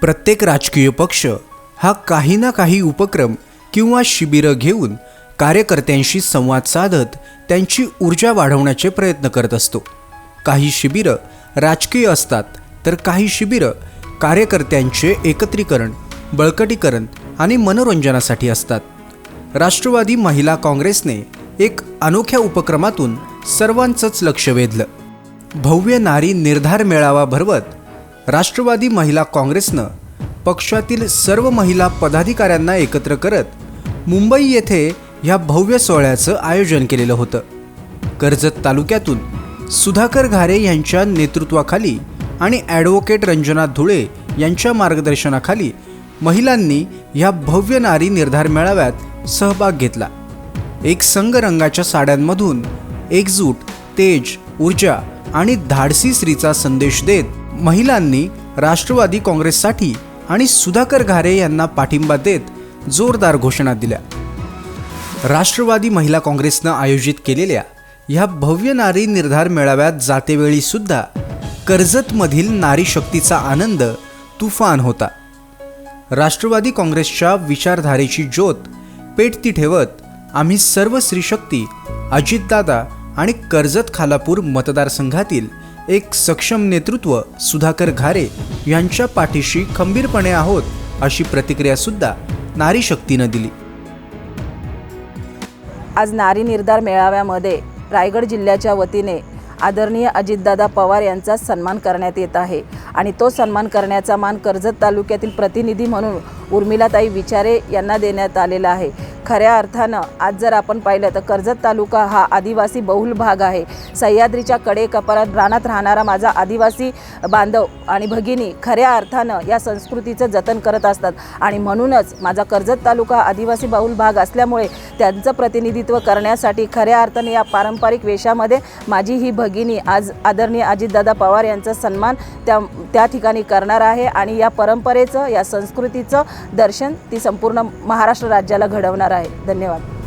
प्रत्येक राजकीय पक्ष हा काही ना काही उपक्रम किंवा शिबिरं घेऊन कार्यकर्त्यांशी संवाद साधत त्यांची ऊर्जा वाढवण्याचे प्रयत्न करत असतो. काही शिबिरं राजकीय असतात तर काही शिबिरं कार्यकर्त्यांचे एकत्रीकरण बळकटीकरण आणि मनोरंजनासाठी असतात. राष्ट्रवादी महिला काँग्रेसने एक अनोख्या उपक्रमातून सर्वांचंच लक्ष वेधलं. भव्य नारी निर्धार मेळावा भरवत राष्ट्रवादी महिला काँग्रेसनं पक्षातील सर्व महिला पदाधिकाऱ्यांना एकत्र करत मुंबई येथे ह्या भव्य सोहळ्याचं आयोजन केलेलं होतं. कर्जत तालुक्यातून सुधाकर घारे यांच्या नेतृत्वाखाली आणि ॲडव्होकेट रंजना धुळे यांच्या मार्गदर्शनाखाली महिलांनी ह्या भव्य नारी निर्धार मेळाव्यात सहभाग घेतला. एक संग रंगाच्या साड्यांमधून एकजूट तेज ऊर्जा आणि धाडसी स्त्रीचा संदेश देत महिलांनी राष्ट्रवादी काँग्रेससाठी आणि सुधाकर घारे यांना पाठिंबा देत जोरदार घोषणा दिल्या. राष्ट्रवादी महिला काँग्रेसनं आयोजित केलेल्या ह्या भव्य नारी निर्धार मेळाव्यात जातेवेळी सुद्धा कर्जतमधील नारी शक्तीचा आनंद तुफान होता. राष्ट्रवादी काँग्रेसच्या विचारधारेची ज्योत पेटती ठेवत आम्ही सर्व स्त्रीशक्ती अजितदादा आणि कर्जत खालापूर मतदारसंघातील एक सक्षम नेतृत्व सुधाकर घारे यांच्या पाठीशी खंबीरपणे आहोत अशी प्रतिक्रिया सुद्धा नारी शक्तीनं दिली. आज नारी निर्धार मेळाव्यामध्ये रायगड जिल्ह्याच्या वतीने आदरणीय अजितदादा पवार यांचा सन्मान करण्यात येत आहे आणि तो सन्मान करण्याचा मान कर्जत तालुक्यातील प्रतिनिधी म्हणून उर्मिलाताई विचारे यांना देण्यात आलेला आहे. खऱ्या अर्थानं आज जर आपण पाहिलं तर कर्जत तालुका हा आदिवासी बहुल भाग आहे. सह्याद्रीच्या कडेकपारात रानात राहणारा माझा आदिवासी बांधव आणि भगिनी खऱ्या अर्थानं या संस्कृतीचं जतन करत असतात. आणि म्हणूनच माझा कर्जत तालुका आदिवासी बहुल भाग असल्यामुळे त्यांचं प्रतिनिधित्व करण्यासाठी खऱ्या अर्थाने या पारंपरिक वेशामध्ये माझी ही भगिनी आज आदरणीय अजितदादा पवार यांचा सन्मान त्या त्या ठिकाणी करणार आहे आणि या परंपरेचं या संस्कृतीचं दर्शन ती संपूर्ण महाराष्ट्र राज्याला घडवणार आहे. आहे. धन्यवाद.